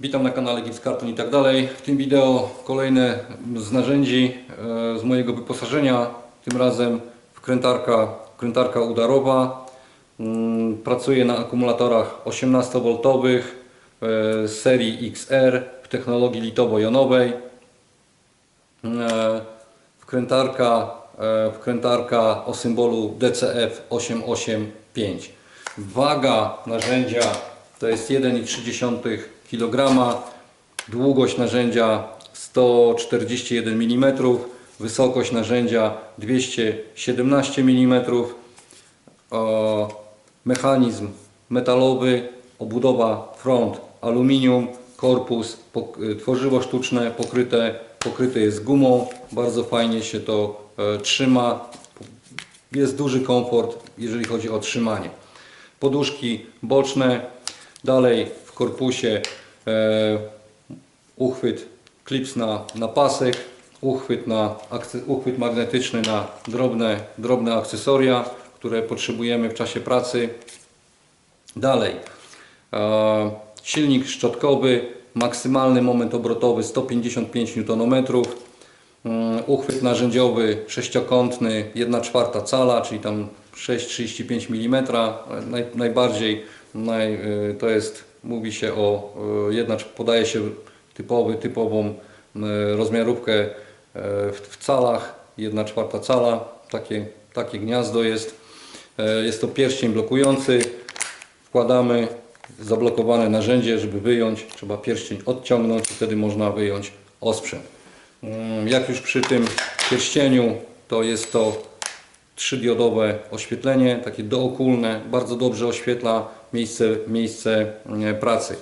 Witam na kanale Gips Karton i tak dalej. W tym wideo kolejne z narzędzi e, z mojego wyposażenia. Tym razem wkrętarka, wkrętarka udarowa. Mm, Pracuję na akumulatorach 18V e, serii XR w technologii litowo-jonowej. E, Wkrętarka, wkrętarka o symbolu DCF 885. Waga narzędzia to jest 1,3 kg. Długość narzędzia 141 mm. Wysokość narzędzia 217 mm. Mechanizm metalowy, obudowa front aluminium, korpus, y, tworzywo sztuczne pokryte, pokryte jest gumą. Bardzo fajnie się to e, trzyma. Jest duży komfort, jeżeli chodzi o trzymanie. Poduszki boczne, dalej korpusie e, uchwyt klips na, na pasek, uchwyt, na, uchwyt magnetyczny na drobne, drobne akcesoria, które potrzebujemy w czasie pracy. Dalej, e, silnik szczotkowy, maksymalny moment obrotowy 155 Nm, mm, uchwyt narzędziowy sześciokątny 1 czwarta cala, czyli tam 6,35 mm, naj, najbardziej naj, y, to jest, mówi się o, y, jedna, podaje się typowy, typową y, rozmiarówkę y, w, calach, 1 czwarta cala, takie, takie gniazdo jest. E, Jest to pierścień blokujący. Wkładamy zablokowane narzędzie, żeby wyjąć, trzeba pierścień odciągnąć i wtedy można wyjąć osprzęt. Mm, Jak już przy tym pierścieniu, to jest to trzydiodowe oświetlenie, takie dookulne, bardzo dobrze oświetla miejsce, miejsce e, pracy.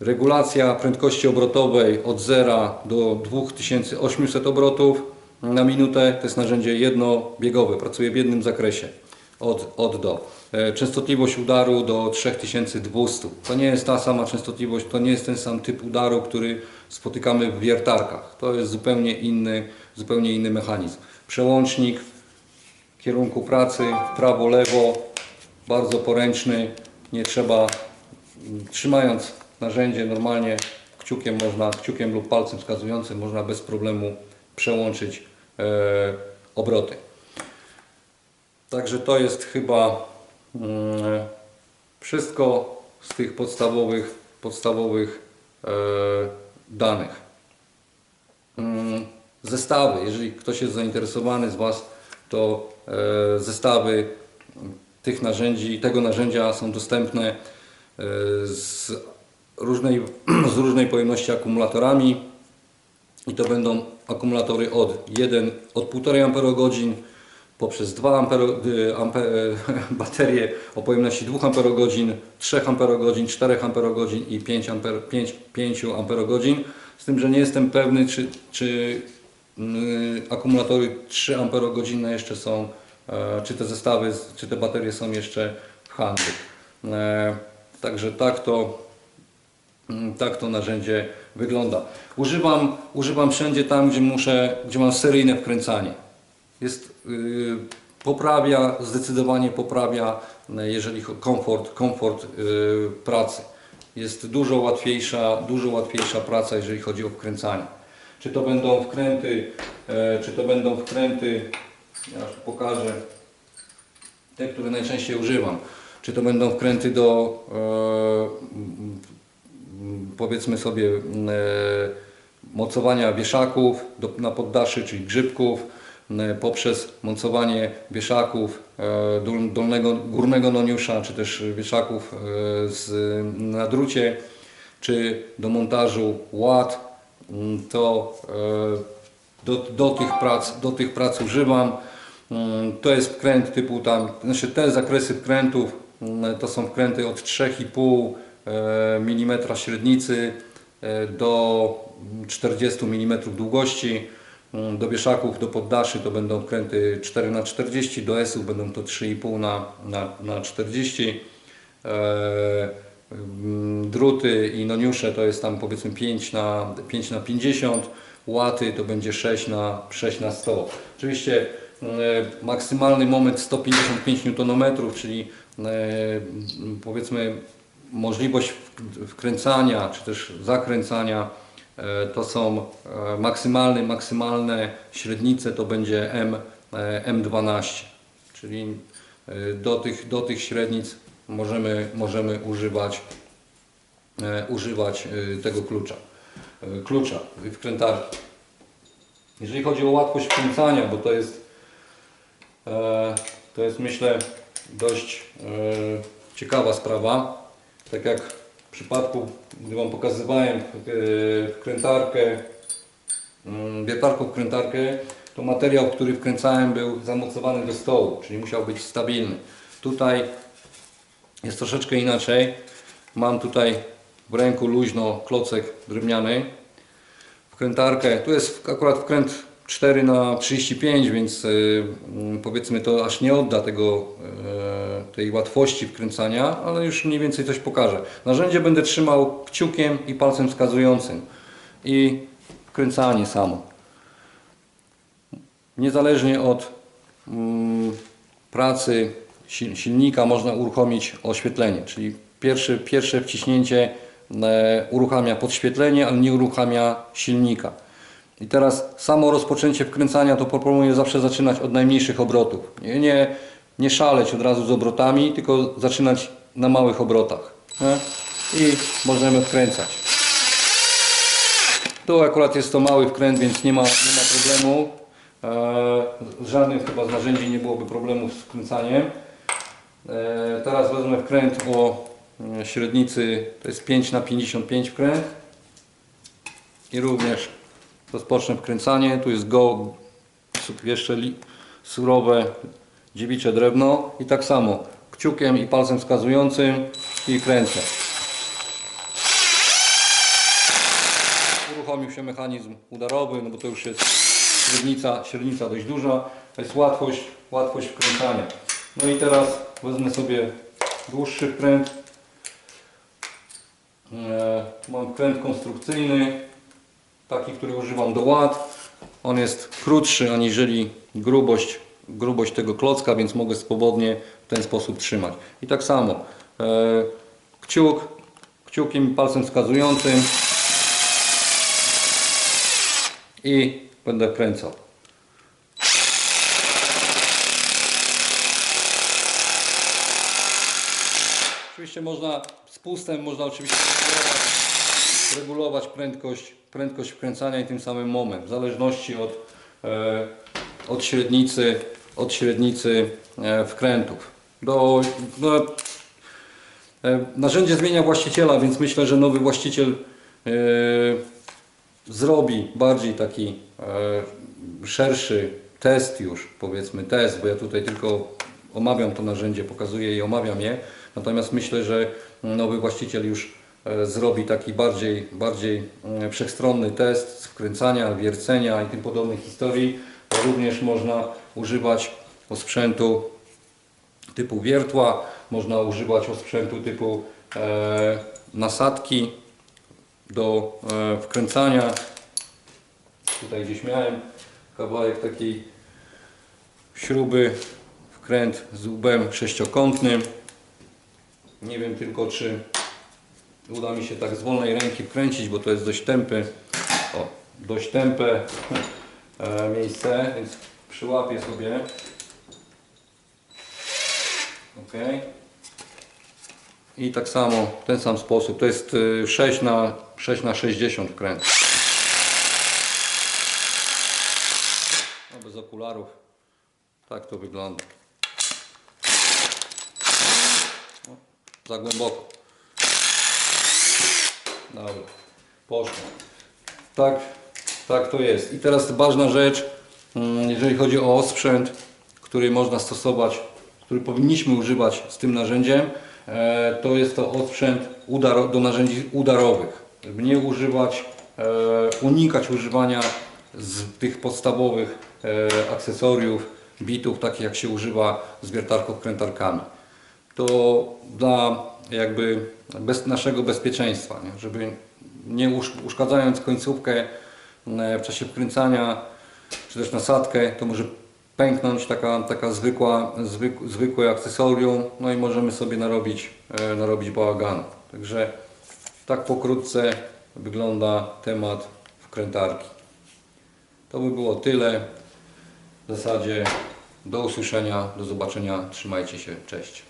Regulacja prędkości obrotowej od 0 do 2800 obrotów na minutę. To jest narzędzie jednobiegowe, pracuje w jednym zakresie od, od do. E, Częstotliwość udaru do 3200. To nie jest ta sama częstotliwość, to nie jest ten sam typ udaru, który spotykamy w wiertarkach. To jest zupełnie inny, zupełnie inny mechanizm. Przełącznik kierunku pracy, w prawo, lewo, bardzo poręczny, nie trzeba, trzymając narzędzie normalnie kciukiem można, kciukiem lub palcem wskazującym można bez problemu przełączyć e, obroty. Także to jest chyba mm, wszystko z tych podstawowych, podstawowych e, danych. Mm, Zestawy, jeżeli ktoś jest zainteresowany z Was, to e, zestawy tych narzędzi, tego narzędzia są dostępne e, z różnej, z różnej pojemności akumulatorami i to będą akumulatory od 1, od 1,5 Ah poprzez 2 ampero, y, ampe, baterie o pojemności 2 Ah, 3 Ah, 4 Ah i 5, amper, 5, 5 Ah. Z tym, że nie jestem pewny, czy, czy y, akumulatory 3 Ah jeszcze są, czy te zestawy, czy te baterie są jeszcze w handlu. E, Także tak to, Mm, tak to narzędzie wygląda. Używam, używam wszędzie tam, gdzie muszę, gdzie mam seryjne wkręcanie. Jest, yy, poprawia, zdecydowanie poprawia, yy, jeżeli komfort, komfort yy, pracy. Jest dużo łatwiejsza, dużo łatwiejsza praca, jeżeli chodzi o wkręcanie. Czy to będą wkręty, e, czy to będą wkręty, ja pokażę, te, które najczęściej używam. Czy to będą wkręty do, e, powiedzmy sobie, e, mocowania wieszaków do, na poddaszy, czyli grzybków, m, poprzez mocowanie wieszaków e, dol, dolnego, górnego noniusza, czy też wieszaków e, z, na drucie, czy do montażu ład, m, to e, do, do, tych prac, do tych prac używam. Mm, To jest wkręt typu tam, znaczy te zakresy wkrętów mm, to są wkręty od 3,5 mm średnicy e, do 40 mm długości. Do wieszaków, do poddaszy to będą wkręty 4 na 40 do S-ów będą to 3,5 na, na, na 40 E, mm, druty i noniusze to jest tam powiedzmy 5 na, 5 na 50 łaty to będzie 6 na, 6 na 100 oczywiście e, maksymalny moment 155 Nm czyli e, powiedzmy możliwość wkręcania czy też zakręcania e, to są maksymalne, maksymalne średnice to będzie M, e, M12, czyli do tych, do tych średnic możemy, możemy używać, używać tego klucza, e, klucza wkrętarki. Jeżeli chodzi o łatwość wkręcania, bo to jest, e, to jest myślę dość e, ciekawa sprawa. Tak jak w przypadku, gdy Wam pokazywałem wkrętarkę, mm, wiertarką wkrętarkę, to materiał, który wkręcałem był zamocowany do stołu, czyli musiał być stabilny. Tutaj jest troszeczkę inaczej. Mam tutaj w ręku luźno klocek drewniany, wkrętarkę. Tu jest akurat wkręt 4 na 35 więc y, mm, powiedzmy to aż nie odda tego, y, tej łatwości wkręcania, ale już mniej więcej coś pokażę. Narzędzie będę trzymał kciukiem i palcem wskazującym i wkręcanie samo. Niezależnie od mm, pracy sil- silnika można uruchomić oświetlenie, czyli pierwsze, pierwsze wciśnięcie e, uruchamia podświetlenie, ale nie uruchamia silnika. I teraz samo rozpoczęcie wkręcania to proponuję zawsze zaczynać od najmniejszych obrotów. Nie, nie, nie szaleć od razu z obrotami, tylko zaczynać na małych obrotach. Nie? I możemy wkręcać. Tu akurat jest to mały wkręt, więc nie ma, nie ma problemu. E, z żadnym chyba z narzędzi nie byłoby problemu z wkręcaniem. E, teraz wezmę wkręt o e, średnicy, to jest 5 na 55 wkręt. I również rozpocznę wkręcanie. Tu jest go, jeszcze surowe dziewicze drewno. I tak samo kciukiem i palcem wskazującym i kręcę. uruchomił się mechanizm udarowy, no bo to już jest średnica, średnica dość duża, to jest łatwość, łatwość wkręcania. No i teraz wezmę sobie dłuższy wkręt. E, mam wkręt konstrukcyjny, taki, który używam do ład. On jest krótszy aniżeli grubość, grubość tego klocka, więc mogę swobodnie w ten sposób trzymać. I tak samo e, kciuk, kciukiem palcem wskazującym i będę kręcał. Oczywiście można spustem, można oczywiście regulować, prędkość, prędkość wkręcania i tym samym moment, w zależności od, e, od średnicy, od średnicy e, wkrętów. Do, do, e, narzędzie zmienia właściciela, więc myślę, że nowy właściciel e, zrobi bardziej taki e, szerszy test już, powiedzmy test, bo ja tutaj tylko omawiam to narzędzie, pokazuję i omawiam je. Natomiast myślę, że nowy właściciel już e, zrobi taki bardziej, bardziej e, wszechstronny test wkręcania, wiercenia i tym podobnych historii. Również można używać osprzętu typu wiertła, można używać osprzętu typu e, nasadki, do e, wkręcania. Tutaj gdzieś miałem kawałek takiej śruby, wkręt z łbem sześciokątnym. Nie wiem tylko czy uda mi się tak z wolnej ręki wkręcić, bo to jest dość tępy, o, dość tępe e, miejsce, więc przyłapię sobie. Ok. I tak samo, w ten sam sposób. To jest y, 6 na 6 na 60 wkręt. No, bez okularów. Tak to wygląda. Za głęboko. Dobra, poszło. Tak, tak to jest. I teraz ważna rzecz, mm, jeżeli chodzi o osprzęt, który można stosować, który powinniśmy używać z tym narzędziem, e, to jest to osprzęt udaro, do narzędzi udarowych. Nie używać, e, unikać używania z tych podstawowych e, akcesoriów, bitów, takich jak się używa z wiertarką-krętarkami to dla jakby bez naszego bezpieczeństwa, nie? żeby nie usz- uszkadzając końcówkę e, w czasie wkręcania, czy też nasadkę, to może pęknąć taka, taka zwykła, zwyk, zwykłe akcesorium, no i możemy sobie narobić, e, narobić bałaganu. Także tak pokrótce wygląda temat wkrętarki. To by było tyle. W zasadzie do usłyszenia, do zobaczenia. Trzymajcie się. Cześć.